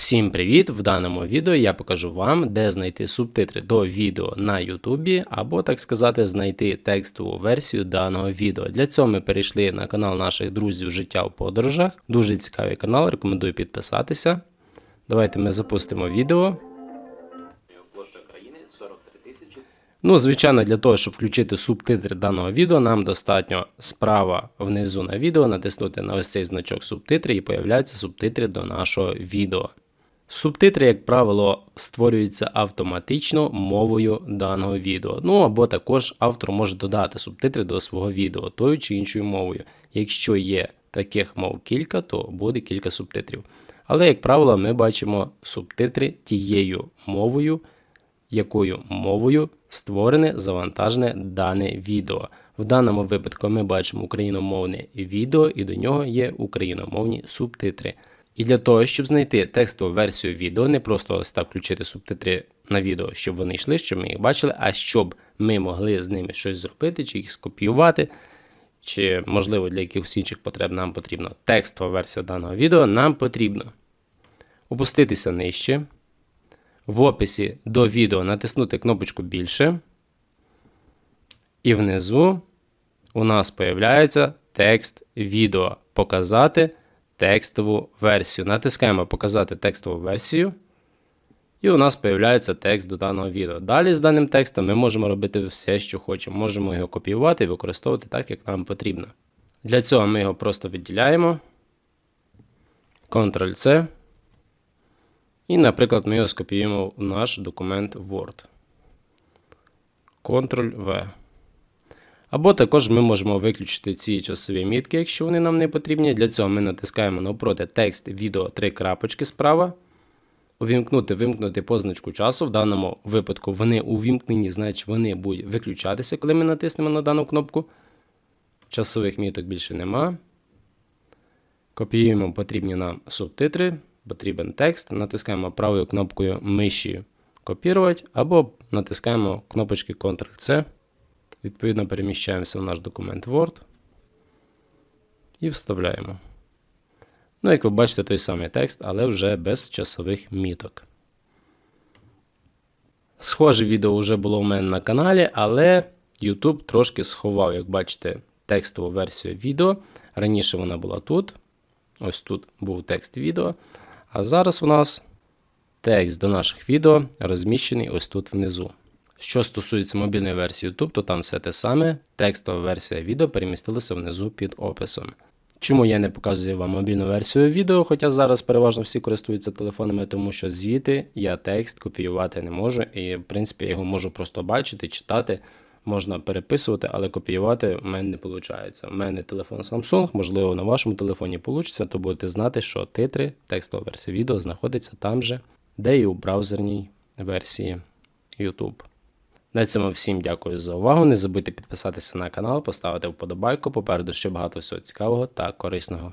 Всім привіт! В даному відео я покажу вам, де знайти субтитри до відео на YouTube, або, так сказати, знайти текстову версію даного відео. Для цього ми перейшли на канал наших друзів Життя в подорожах. Дуже цікавий канал, рекомендую підписатися. Давайте ми запустимо відео. Площа країни 43 тисячі. Ну, звичайно, для того, щоб включити субтитри даного відео, нам достатньо справа внизу на відео натиснути на ось цей значок субтитри і появляються субтитри до нашого відео. Субтитри, як правило, створюються автоматично мовою даного відео. Ну або також автор може додати субтитри до свого відео тою чи іншою мовою. Якщо є таких мов кілька, то буде кілька субтитрів. Але, як правило, ми бачимо субтитри тією мовою, якою мовою створене завантажене дане відео. В даному випадку ми бачимо україномовне відео, і до нього є україномовні субтитри. І для того, щоб знайти текстову версію відео, не просто ось так включити субтитри на відео, щоб вони йшли, щоб ми їх бачили, а щоб ми могли з ними щось зробити, чи їх скопіювати, чи, можливо, для якихось інших потреб нам потрібна текстова версія даного відео, нам потрібно опуститися нижче, в описі до відео натиснути кнопочку більше, і внизу у нас появляється текст відео. Показати текстову версію. Натискаємо Показати текстову версію. І у нас появляється текст до даного відео. Далі з даним текстом ми можемо робити все, що хочемо. Можемо його копіювати і використовувати так, як нам потрібно. Для цього ми його просто відділяємо. Ctrl-C. І, наприклад, ми його скопіюємо в наш документ Word. Ctrl-V. Або також ми можемо виключити ці часові мітки, якщо вони нам не потрібні. Для цього ми натискаємо навпроти текст відео три крапочки справа. Увімкнути, вимкнути позначку часу. В даному випадку вони увімкнені, значить вони будуть виключатися, коли ми натиснемо на дану кнопку. Часових міток більше нема. Копіюємо потрібні нам субтитри, потрібен текст. Натискаємо правою кнопкою миші копірувати, або натискаємо кнопочки Ctrl-C. Відповідно, переміщаємося в наш документ Word і вставляємо. Ну, як ви бачите, той самий текст, але вже без часових міток. Схоже відео вже було у мене на каналі, але YouTube трошки сховав, як бачите, текстову версію відео. Раніше вона була тут. Ось тут був текст відео. А зараз у нас текст до наших відео розміщений ось тут внизу. Що стосується мобільної версії YouTube, то там все те саме. Текстова версія відео перемістилася внизу під описом. Чому я не показую вам мобільну версію відео, хоча зараз переважно всі користуються телефонами, тому що звідти я текст копіювати не можу, і в принципі я його можу просто бачити, читати, можна переписувати, але копіювати в мене не виходить. У мене телефон Samsung, можливо, на вашому телефоні вийде, то будете знати, що титри, текстова версія відео знаходиться там же, де і у браузерній версії YouTube. На цьому всім дякую за увагу. Не забудьте підписатися на канал, поставити вподобайку. Попереду ще багато всього цікавого та корисного.